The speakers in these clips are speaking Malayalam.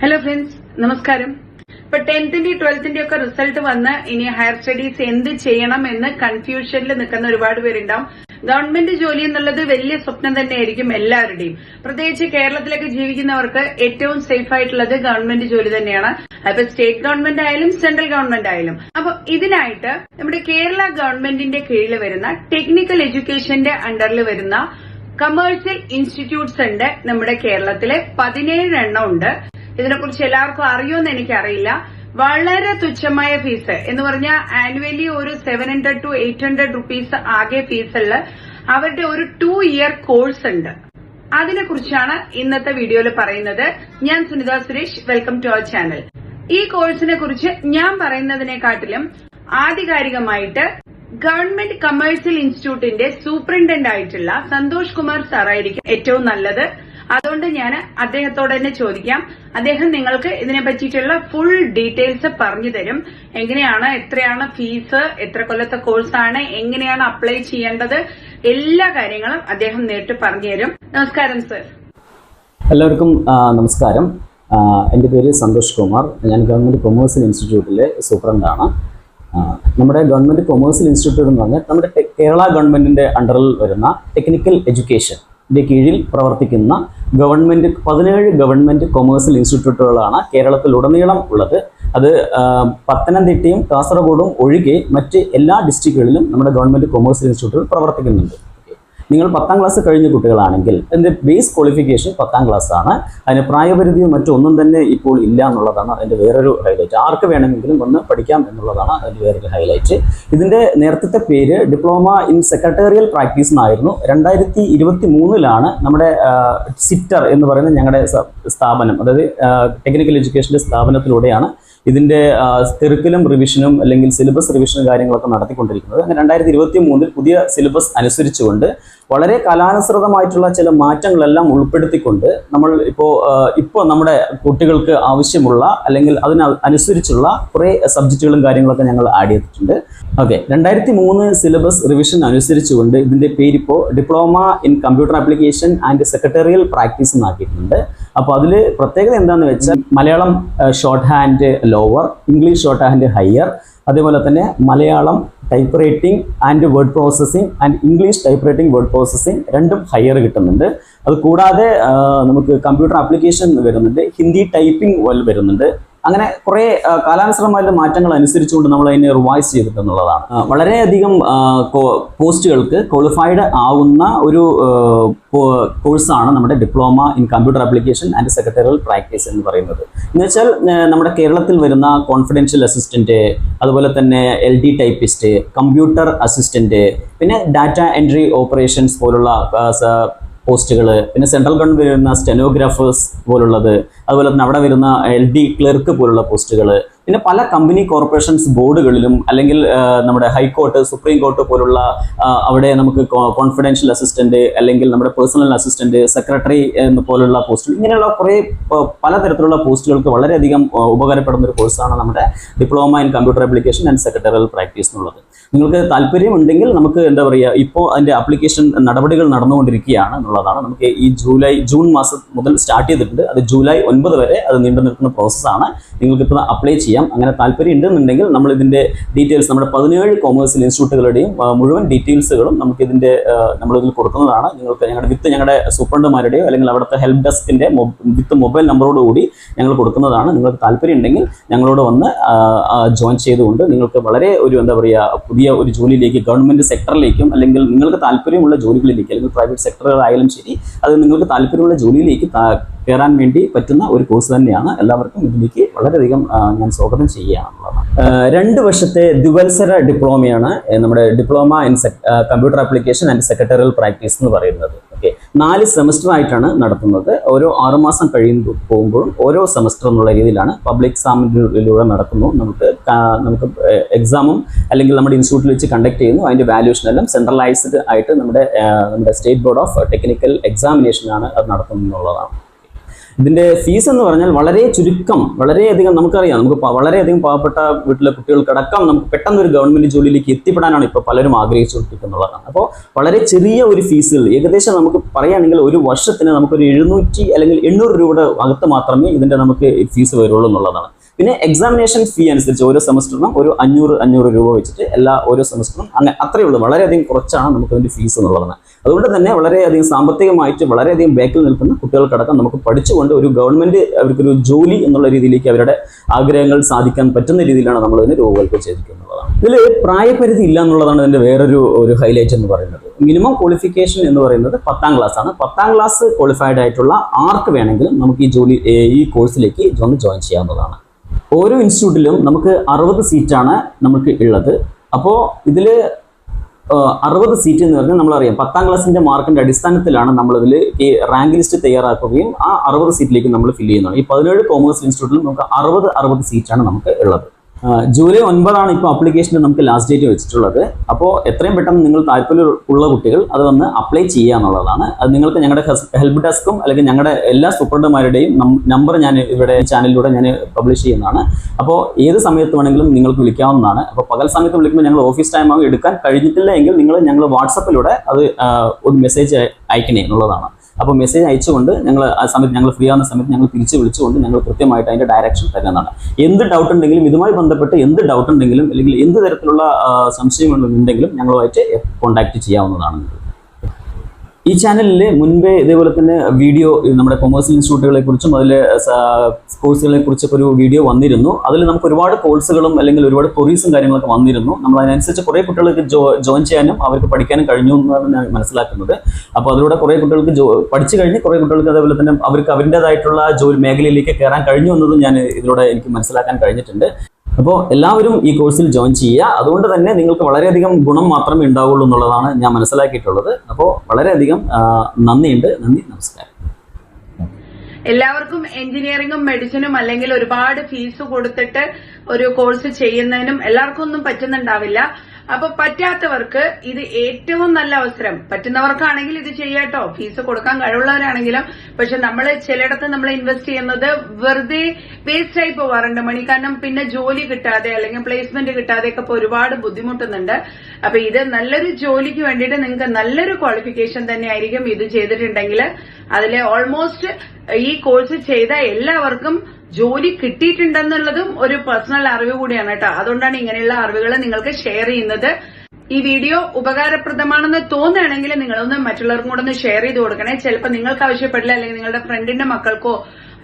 ഹലോ ഫ്രണ്ട്സ് നമസ്കാരം. ഇപ്പൊ ടെൻത്തിന്റെ ട്വൽത്തിന്റെ ഒക്കെ റിസൾട്ട് വന്ന് ഇനി ഹയർ സ്റ്റഡീസ് എന്ത് ചെയ്യണം എന്ന് കൺഫ്യൂഷനിൽ നിൽക്കുന്ന ഒരുപാട് പേരുണ്ടാവും. ഗവൺമെന്റ് ജോലി എന്നുള്ളത് വലിയ സ്വപ്നം തന്നെയായിരിക്കും എല്ലാവരുടെയും. പ്രത്യേകിച്ച് കേരളത്തിലൊക്കെ ജീവിക്കുന്നവർക്ക് ഏറ്റവും സേഫ് ആയിട്ടുള്ളത് ഗവൺമെന്റ് ജോലി തന്നെയാണ്. അപ്പൊ സ്റ്റേറ്റ് ഗവൺമെന്റ് ആയാലും സെൻട്രൽ ഗവൺമെന്റ് ആയാലും. അപ്പൊ ഇതിനായിട്ട് നമ്മുടെ കേരള ഗവൺമെന്റിന്റെ കീഴിൽ വരുന്ന ടെക്നിക്കൽ എഡ്യൂക്കേഷന്റെ അണ്ടറിൽ വരുന്ന കമേഴ്സ്യൽ ഇൻസ്റ്റിറ്റ്യൂട്ട്സ് ഉണ്ട് നമ്മുടെ കേരളത്തിലെ. പതിനേഴ് എണ്ണം ഉണ്ട്. ഇതിനെക്കുറിച്ച് എല്ലാവർക്കും അറിയുമെന്ന് എനിക്കറിയില്ല. വളരെ തുച്ഛമായ ഫീസ്. എന്ന് പറഞ്ഞാൽ ആനുവലി ഒരു seven hundred to eight hundred rupees ആകെ ഫീസുള്ള അവരുടെ ഒരു ടു ഇയർ കോഴ്സ് ഉണ്ട്. അതിനെക്കുറിച്ചാണ് ഇന്നത്തെ വീഡിയോയിൽ പറയുന്നത്. ഞാൻ Sunitha Suresh. Welcome to our channel ഈ കോഴ്സിനെ കുറിച്ച് ഞാൻ പറയുന്നതിനെക്കാട്ടിലും ആധികാരികമായിട്ട് ഗവൺമെന്റ് കമേഴ്സ്യൽ ഇൻസ്റ്റിറ്റ്യൂട്ടിന്റെ സൂപ്രണ്ടന്റ് ആയിട്ടുള്ള സന്തോഷ് കുമാർ സാറായിരിക്കും ഏറ്റവും നല്ലത്. അതുകൊണ്ട് ഞാൻ അദ്ദേഹത്തോട് തന്നെ ചോദിക്കാം. അദ്ദേഹം നിങ്ങൾക്ക് ഇതിനെ പറ്റിയിട്ടുള്ള ഫുൾ ഡീറ്റെയിൽസ് പറഞ്ഞു തരും. എങ്ങനെയാണ് എത്രയാണ് ഫീസ് എത്ര കൊല്ലത്തെ കോഴ്സാണ് എങ്ങനെയാണ് അപ്ലൈ ചെയ്യേണ്ടത് എല്ലാ കാര്യങ്ങളും അദ്ദേഹം നേരിട്ട് പറഞ്ഞു തരും. നമസ്കാരം സർ എല്ലാവർക്കും നമസ്കാരം. എന്റെ പേര് സന്തോഷ് കുമാർ. ഞാൻ ഗവൺമെന്റ് കൊമേഴ്സ്യൽ ഇൻസ്റ്റിറ്റ്യൂട്ടിലെ സൂപ്രണ്ടാണ് നമ്മുടെ ഗവൺമെന്റ് കൊമേഴ്സ്യൽ ഇൻസ്റ്റിറ്റ്യൂട്ട് എന്ന് പറഞ്ഞാൽ നമ്മുടെ കേരള ഗവൺമെന്റിന്റെ അണ്ടറിൽ വരുന്ന ടെക്നിക്കൽ എഡ്യൂക്കേഷന്റെ കീഴിൽ പ്രവർത്തിക്കുന്ന ഗവൺമെന്റ് പതിനേഴ് ഗവൺമെന്റ് കൊമേഴ്സ്യൽ ഇൻസ്റ്റിറ്റ്യൂട്ടുകളാണ് കേരളത്തിലുടനീളം ഉള്ളത്. അത് പത്തനംതിട്ടയും കാസർഗോഡും ഒഴികെ മറ്റ് എല്ലാ ഡിസ്ട്രിക്റ്റുകളിലും നമ്മുടെ ഗവൺമെന്റ് കൊമേഴ്സ്യൽ ഇൻസ്റ്റിറ്റ്യൂട്ടുകൾ പ്രവർത്തിക്കുന്നുണ്ട്. നിങ്ങൾ പത്താം ക്ലാസ് കഴിഞ്ഞ കുട്ടികളാണെങ്കിൽ അതിന്റെ ബേസ് ക്വാളിഫിക്കേഷൻ പത്താം ക്ലാസ് ആണ്. അതിന് പ്രായപരിധിയോ മറ്റൊന്നും തന്നെ ഇപ്പോൾ ഇല്ല എന്നുള്ളതാണ് അതിന്റെ വേറൊരു ഹൈലൈറ്റ് ആർക്ക് വേണമെങ്കിലും വന്ന് പഠിക്കാം എന്നുള്ളതാണ് അതിന്റെ വേറൊരു ഹൈലൈറ്റ് ഇതിന്റെ നേരത്തെ പേര് ഡിപ്ലോമ ഇൻ സെക്രട്ടേറിയൽ പ്രാക്ടീസ് എന്നായിരുന്നു. രണ്ടായിരത്തി ഇരുപത്തി മൂന്നിലാണ് നമ്മുടെ സിറ്റർ എന്ന് പറയുന്ന ഞങ്ങളുടെ സ്ഥാപനം അതായത് ടെക്നിക്കൽ എഡ്യൂക്കേഷന്റെ സ്ഥാപനത്തിലൂടെയാണ് ഇതിന്റെ കറിക്കുലം റിവിഷനും അല്ലെങ്കിൽ സിലബസ് റിവിഷനും കാര്യങ്ങളൊക്കെ നടത്തിക്കൊണ്ടിരിക്കുന്നത്. അങ്ങനെ രണ്ടായിരത്തി ഇരുപത്തി മൂന്നിൽ പുതിയ സിലബസ് അനുസരിച്ചുകൊണ്ട് വളരെ കലാനുസൃതമായിട്ടുള്ള ചില മാറ്റങ്ങളെല്ലാം ഉൾപ്പെടുത്തിക്കൊണ്ട് നമ്മൾ ഇപ്പോൾ ഇപ്പോൾ നമ്മുടെ കുട്ടികൾക്ക് ആവശ്യമുള്ള അല്ലെങ്കിൽ അതിന് അനുസരിച്ചുള്ള കുറേ സബ്ജക്റ്റുകളും കാര്യങ്ങളൊക്കെ ഞങ്ങൾ ആഡ് ചെയ്തിട്ടുണ്ട്. ഓക്കെ രണ്ടായിരത്തി മൂന്ന് സിലബസ് റിവിഷൻ അനുസരിച്ചുകൊണ്ട് ഇതിന്റെ പേരിപ്പോൾ diploma in computer application and secretarial practice എന്നാക്കിയിട്ടുണ്ട്. അപ്പോൾ അതിൽ പ്രത്യേകത എന്താണെന്ന് വെച്ചാൽ Malayalam shorthand lower English shorthand higher അതേപോലെ തന്നെ Malayalam typewriting and word processing and English typewriting word processing രണ്ടും ഹയർ കിട്ടുന്നുണ്ട്. അത് കൂടാതെ നമുക്ക് കമ്പ്യൂട്ടർ ആപ്ലിക്കേഷൻ വരുന്നുണ്ട്. ഹിന്ദി ടൈപ്പിംഗ് വരുന്നുണ്ട്. അങ്ങനെ കുറേ കാലാനുസൃതമായിട്ടുള്ള മാറ്റങ്ങൾ അനുസരിച്ചുകൊണ്ട് നമ്മൾ അതിനെ റിവൈസ് ചെയ്തിട്ടുള്ളതാണ്. ആ, വളരെയധികം പോസ്റ്റുകൾക്ക് ക്വാളിഫൈഡ് ആവുന്ന ഒരു കോഴ്സാണ് നമ്മുടെ diploma in computer application and secretarial practice എന്ന് പറയുന്നത്. എന്ന് വെച്ചാൽ നമ്മുടെ കേരളത്തിൽ വരുന്ന കോൺഫിഡൻഷ്യൽ അസിസ്റ്റന്റ് അതുപോലെ തന്നെ L D typist computer assistant പിന്നെ ഡാറ്റ എൻട്രി ഓപ്പറേഷൻസ് പോലുള്ള പോസ്റ്റുകൾ പിന്നെ സെൻട്രൽ ഗവൺമെന്റ് വരുന്ന സ്റ്റെനോഗ്രാഫേഴ്സ് പോലുള്ളത്. അതുപോലെ തന്നെ അവിടെ വരുന്ന എൽ ഡി ക്ലർക്ക് പോലുള്ള പോസ്റ്റുകൾ പിന്നെ പല കമ്പനി കോർപ്പറേഷൻസ് ബോർഡുകളിലും അല്ലെങ്കിൽ നമ്മുടെ ഹൈക്കോർട്ട് സുപ്രീം കോർട്ട് പോലുള്ള അവിടെ നമുക്ക് കോൺഫിഡൻഷ്യൽ അസിസ്റ്റന്റ് അല്ലെങ്കിൽ നമ്മുടെ പേഴ്സണൽ അസിസ്റ്റന്റ് സെക്രട്ടറി എന്ന് പോലുള്ള പോസ്റ്റുകൾ ഇങ്ങനെയുള്ള കുറേ പലതരത്തിലുള്ള പോസ്റ്റുകൾക്ക് വളരെയധികം ഉപകാരപ്പെടുന്ന ഒരു കോഴ്സാണ് നമ്മുടെ diploma in computer application and secretarial practice എന്നുള്ളത്. നിങ്ങൾക്ക് താല്പര്യമുണ്ടെങ്കിൽ നമുക്ക് എന്താ പറയുക ഇപ്പോൾ അതിന്റെ ആപ്ലിക്കേഷൻ നടപടികൾ നടന്നുകൊണ്ടിരിക്കുകയാണ് എന്നുള്ളതാണ്. നമുക്ക് ഈ ജൂലൈ ജൂൺ മാസം മുതൽ സ്റ്റാർട്ട് ചെയ്തിട്ടുണ്ട്. അത് ജൂലൈ ഒൻപത് വരെ അത് നീണ്ടു നിൽക്കുന്ന പ്രോസസ്സാണ് നിങ്ങൾക്ക് ഇപ്പോൾ അപ്ലൈ ചെയ്യാം. അങ്ങനെ താല്പര്യം ഉണ്ടെന്നുണ്ടെങ്കിൽ നമ്മൾ ഇതിന്റെ ഡീറ്റെയിൽസ് നമ്മുടെ പതിനേഴ് കൊമേഴ്സ്യൽ ഇൻസ്റ്റിറ്റ്യൂട്ടുകളുടെയും മുഴുവൻ ഡീറ്റെയിൽസുകളും നമുക്ക് ഇതിന്റെ നമ്മളിതിൽ കൊടുക്കുന്നതാണ്. നിങ്ങൾക്ക് ഞങ്ങളുടെ വിത്ത് ഞങ്ങളുടെ സൂപ്രണ്ടുമാരുടെയോ അല്ലെങ്കിൽ അവിടുത്തെ ഹെൽപ്പ് ഡെസ്കിന്റെ വിത്ത് മൊബൈൽ നമ്പറോട് കൂടി ഞങ്ങൾ കൊടുക്കുന്നതാണ്. നിങ്ങൾക്ക് താല്പര്യം ഉണ്ടെങ്കിൽ ഞങ്ങളോട് വന്ന് ജോയിൻ ചെയ്തുകൊണ്ട് നിങ്ങൾക്ക് വളരെ ഒരു എന്താ പറയുക പുതിയ ഒരു ജോലിയിലേക്ക് ഗവൺമെന്റ് സെക്ടറിലേക്കും അല്ലെങ്കിൽ നിങ്ങൾക്ക് താല്പര്യമുള്ള ജോലികളിലേക്ക് അല്ലെങ്കിൽ പ്രൈവറ്റ് സെക്ടറുകളായാലും ശരി അത് നിങ്ങൾക്ക് താല്പര്യമുള്ള ജോലിയിലേക്ക് കയറാൻ വേണ്ടി പറ്റുന്ന ഒരു കോഴ്സ് തന്നെയാണ്. എല്ലാവർക്കും ഇതിലേക്ക് വളരെയധികം ഞാൻ സ്വാഗതം ചെയ്യുകയാണുള്ളതാണ് ആ, രണ്ട് വർഷത്തെ ദ്വിവത്സര ഡിപ്ലോമയാണ് നമ്മുടെ diploma in computer application and secretarial practice എന്ന് പറയുന്നത്. ഓക്കെ. നാല് സെമസ്റ്റർ ആയിട്ടാണ് നടത്തുന്നത്. ഓരോ ആറുമാസം കഴിയുമ്പോൾ പോകുമ്പോഴും ഓരോ സെമസ്റ്റർ എന്നുള്ള രീതിയിലാണ് പബ്ലിക് എക്സാമിലൂടെ നടക്കുന്നു. നമുക്ക് നമുക്ക് എക്സാമും അല്ലെങ്കിൽ നമ്മുടെ ഇൻസ്റ്റിറ്റ്യൂട്ടിൽ വെച്ച് കണ്ടക്ട് ചെയ്യുന്നു. അതിന്റെ വാല്യൂഷൻ എല്ലാം സെൻട്രലൈസ്ഡ് ആയിട്ട് നമ്മുടെ നമ്മുടെ സ്റ്റേറ്റ് ബോർഡ് ഓഫ് ടെക്നിക്കൽ എക്സാമിനേഷനാണ് അത് നടത്തുന്നത് ഇതിന്റെ ഫീസ് എന്ന് പറഞ്ഞാൽ വളരെ ചുരുക്കം വളരെയധികം നമുക്കറിയാം. നമുക്ക് വളരെയധികം പാവപ്പെട്ട വീട്ടിലെ കുട്ടികൾക്കടക്കം നമുക്ക് പെട്ടെന്ന് ഒരു ഗവൺമെന്റ് ജോലിയിലേക്ക് എത്തിപ്പെടാനാണ് ഇപ്പോൾ പലരും ആഗ്രഹിച്ചുകൊണ്ടിരിക്കുന്നുള്ളതാണ് അപ്പോൾ വളരെ ചെറിയ ഒരു ഫീസിൽ ഏകദേശം നമുക്ക് പറയുകയാണെങ്കിൽ ഒരു വർഷത്തിന് നമുക്കൊരു എഴുന്നൂറ്റി അല്ലെങ്കിൽ എണ്ണൂറ് രൂപയുടെ അകത്ത് മാത്രമേ ഇതിന്റെ നമുക്ക് ഫീസ് വരുള്ളൂ എന്നുള്ളതാണ്. പിന്നെ എക്സാമിനേഷൻ ഫീ അനുസരിച്ച് ഓരോ സെമസ്റ്ററിനും ഒരു അഞ്ഞൂറ് അഞ്ഞൂറ് രൂപ വെച്ചിട്ട് എല്ലാ ഓരോ സെമസ്റ്ററും അങ്ങനെ അത്രയേ ഉള്ളൂ. വളരെയധികം കുറച്ചാണ് നമുക്ക് അതിന്റെ ഫീസ് എന്നുള്ളതാണ് അതുകൊണ്ട് തന്നെ വളരെയധികം സാമ്പത്തികമായിട്ട് വളരെയധികം ബാക്കിൽ നിൽക്കുന്ന കുട്ടികൾക്കടക്കം നമുക്ക് പഠിച്ചുകൊണ്ട് ഒരു ഗവൺമെന്റ് അവർക്കൊരു ജോലി എന്നുള്ള രീതിയിലേക്ക് അവരുടെ ആഗ്രഹങ്ങൾ സാധിക്കാൻ പറ്റുന്ന രീതിയിലാണ് നമ്മൾ ഇതിനെ രൂപകൽപ്പന ചെയ്തിരിക്കുന്നതാണ്. ഇതിൽ പ്രായപരിധി ഇല്ല എന്നുള്ളതാണ് ഇതിന്റെ വേറൊരു ഒരു ഹൈലൈറ്റ് എന്ന് പറയുന്നത്. മിനിമം ക്വാളിഫിക്കേഷൻ എന്ന് പറയുന്നത് പത്താം ക്ലാസ് ആണ്. പത്താം ക്ലാസ് ക്വാളിഫൈഡ് ആയിട്ടുള്ള ആർക്ക് വേണമെങ്കിലും നമുക്ക് ഈ ജോലി ഈ കോഴ്സിലേക്ക് ഒന്ന് ജോയിൻ ചെയ്യാവുന്നതാണ്. ഓരോ ഇൻസ്റ്റിറ്റ്യൂട്ടിലും നമുക്ക് അറുപത് സീറ്റാണ് നമുക്ക് ഉള്ളത്. അപ്പോൾ ഇതിൽ അറുപത് സീറ്റ് എന്ന് പറഞ്ഞാൽ നമ്മളറിയാം പത്താം ക്ലാസ്സിന്റെ മാർക്കിന്റെ അടിസ്ഥാനത്തിലാണ് നമ്മളിതിൽ ഈ റാങ്ക് ലിസ്റ്റ് തയ്യാറാക്കുകയും ആ അറുപത് സീറ്റിലേക്ക് നമ്മൾ ഫില്ല് ചെയ്യുന്നത് ഈ പതിനേഴ് കോമേഴ്സ് ഇൻസ്റ്റിറ്റ്യൂട്ടിലും നമുക്ക് അറുപത് അറുപത് സീറ്റാണ് നമുക്ക് ഉള്ളത്. ജൂലൈ ഒൻപതാണ് ഇപ്പോൾ അപ്ലിക്കേഷന് നമുക്ക് ലാസ്റ്റ് ഡേറ്റ് വെച്ചിട്ടുള്ളത്. അപ്പോൾ എത്രയും പെട്ടെന്ന് നിങ്ങൾ താല്പര്യമുള്ള കുട്ടികൾ അത് വന്ന് അപ്ലൈ ചെയ്യുക എന്നുള്ളതാണ്. അത് നിങ്ങൾക്ക് ഞങ്ങളുടെ ഹെൽപ്പ് ഡെസ്കും അല്ലെങ്കിൽ ഞങ്ങളുടെ എല്ലാ സൂപ്രണ്ടുമാരുടെയും നമ്പർ ഞാൻ ഇവിടെ ചാനലിലൂടെ ഞാൻ പബ്ലിഷ് ചെയ്യുന്നതാണ്. അപ്പോൾ ഏത് സമയത്ത് വേണമെങ്കിലും നിങ്ങൾക്ക് വിളിക്കാവുന്നതാണ്. അപ്പോൾ പകൽ സമയത്ത് വിളിക്കുമ്പോൾ ഞങ്ങൾ ഓഫീസ് ടൈം എടുക്കാൻ കഴിഞ്ഞിട്ടില്ല എങ്കിൽ നിങ്ങൾ ഞങ്ങൾ വാട്സപ്പിലൂടെ അത് ഒരു മെസ്സേജ് അയക്കണേ എന്നുള്ളതാണ്. അപ്പോൾ മെസ്സേജ് അയച്ചുകൊണ്ട് ഞങ്ങൾ ആ സമയത്ത് ഞങ്ങൾ ഫ്രീ ആവുന്ന സമയത്ത് ഞങ്ങൾ തിരിച്ച് വിളിച്ചുകൊണ്ട് ഞങ്ങൾ കൃത്യമായിട്ട് അതിന്റെ ഡയറക്ഷൻ തരുന്നതാണ്. എന്ത് ഡൗട്ട് ഉണ്ടെങ്കിലും ഇതുമായി ബന്ധപ്പെട്ട് എന്ത് ഡൗട്ട് ഉണ്ടെങ്കിലും അല്ലെങ്കിൽ എന്ത് തരത്തിലുള്ള സംശയങ്ങളുണ്ടെങ്കിലും ഞങ്ങളുമായിട്ട് കോൺടാക്ട് ചെയ്യാവുന്നതാണ്. ഈ ചാനലിൽ മുൻപേ ഇതേപോലെ തന്നെ വീഡിയോ നമ്മുടെ കൊമേഴ്സ്യൽ ഇൻസ്റ്റിറ്റ്യൂട്ടുകളെ കുറിച്ചും അതിൽ കോഴ്സുകളെ കുറിച്ചൊക്കെ ഒരു വീഡിയോ വന്നിരുന്നു. അതിൽ നമുക്ക് ഒരുപാട് കോഴ്സുകളും അല്ലെങ്കിൽ ഒരുപാട് കൊറീസും കാര്യങ്ങളൊക്കെ വന്നിരുന്നു. നമ്മൾ അതിനനുസരിച്ച് കുറേ കുട്ടികൾക്ക് ജോയിൻ ചെയ്യാനും അവർക്ക് പഠിക്കാനും കഴിഞ്ഞു എന്നാണ് ഞാൻ മനസ്സിലാക്കുന്നത്. അപ്പോൾ അതിലൂടെ കുറേ കുട്ടികൾക്ക് പഠിച്ചു കഴിഞ്ഞ് കുറേ കുട്ടികൾക്ക് അതേപോലെ തന്നെ അവർക്ക് അവരുടേതായിട്ടുള്ള ജോലി മേഖലയിലേക്ക് കയറാൻ കഴിഞ്ഞു എന്നതും ഞാൻ ഇതിലൂടെ എനിക്ക് മനസ്സിലാക്കാൻ കഴിഞ്ഞിട്ടുണ്ട്. അപ്പോൾ എല്ലാവരും ഈ കോഴ്സിൽ ജോയിൻ ചെയ്യുക. അതുകൊണ്ട് തന്നെ നിങ്ങൾക്ക് വളരെയധികം ഗുണം മാത്രമേ ഉണ്ടാവുള്ളൂ എന്നുള്ളതാണ് ഞാൻ മനസ്സിലാക്കിയിട്ടുള്ളത്. അപ്പോൾ വളരെയധികം നന്ദിയുണ്ട്. നന്ദി നമസ്കാരം. എല്ലാവർക്കും എഞ്ചിനീയറിംഗും മെഡിസിനും അല്ലെങ്കിൽ ഒരുപാട് ഫീസ് കൊടുത്തിട്ട് ഒരു കോഴ്സ് ചെയ്യുന്നതിനും എല്ലാവർക്കും ഒന്നും പറ്റുന്നുണ്ടാവില്ല. അപ്പൊ പറ്റാത്തവർക്ക് ഇത് ഏറ്റവും നല്ല അവസരം. പറ്റുന്നവർക്കാണെങ്കിൽ ഇത് ചെയ്യാട്ടോ. ഫീസ് കൊടുക്കാൻ കഴിവുള്ളവരാണെങ്കിലും പക്ഷെ നമ്മൾ ചിലയിടത്ത് നമ്മൾ ഇൻവെസ്റ്റ് ചെയ്യുന്നത് വെറുതെ വേസ്റ്റ് ആയി പോവാറുണ്ട്. മണി കാരണം പിന്നെ ജോലി കിട്ടാതെ അല്ലെങ്കിൽ പ്ലേസ്മെന്റ് കിട്ടാതെ ഒക്കെ ഒരുപാട് ബുദ്ധിമുട്ടുന്നുണ്ട്. അപ്പൊ ഇത് നല്ലൊരു ജോലിക്ക് വേണ്ടിയിട്ട് നിങ്ങൾക്ക് നല്ലൊരു ക്വാളിഫിക്കേഷൻ തന്നെ ആയിരിക്കും ഇത് ചെയ്തിട്ടുണ്ടെങ്കിൽ. അതിലെ ഓൾമോസ്റ്റ് ഈ കോഴ്സ് ചെയ്ത എല്ലാവർക്കും ജോലി കിട്ടിയിട്ടുണ്ടെന്നുള്ളതും ഒരു പേഴ്സണൽ അറിവ് കൂടിയാണ് കേട്ടോ. അതുകൊണ്ടാണ് ഇങ്ങനെയുള്ള അറിവുകൾ നിങ്ങൾക്ക് ഷെയർ ചെയ്യുന്നത്. ഈ വീഡിയോ ഉപകാരപ്രദമാണെന്ന് തോന്നുകയാണെങ്കിൽ നിങ്ങളൊന്ന് മറ്റുള്ളവർക്കും കൂടെ ഒന്ന് ഷെയർ ചെയ്ത് കൊടുക്കണേ. ചിലപ്പോൾ നിങ്ങൾക്ക് ആവശ്യപ്പെടില്ല അല്ലെങ്കിൽ നിങ്ങളുടെ ഫ്രണ്ടിന്റെ മക്കൾക്കോ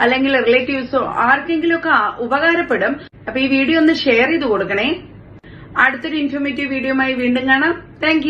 അല്ലെങ്കിൽ റിലേറ്റീവ്സോ ആർക്കെങ്കിലും ഒക്കെ ഉപകാരപ്പെടും. അപ്പൊ ഈ വീഡിയോ ഒന്ന് ഷെയർ ചെയ്ത് കൊടുക്കണേ. അടുത്തൊരു ഇൻഫോർമേറ്റീവ് വീഡിയോയുമായി വീണ്ടും കാണാം. താങ്ക്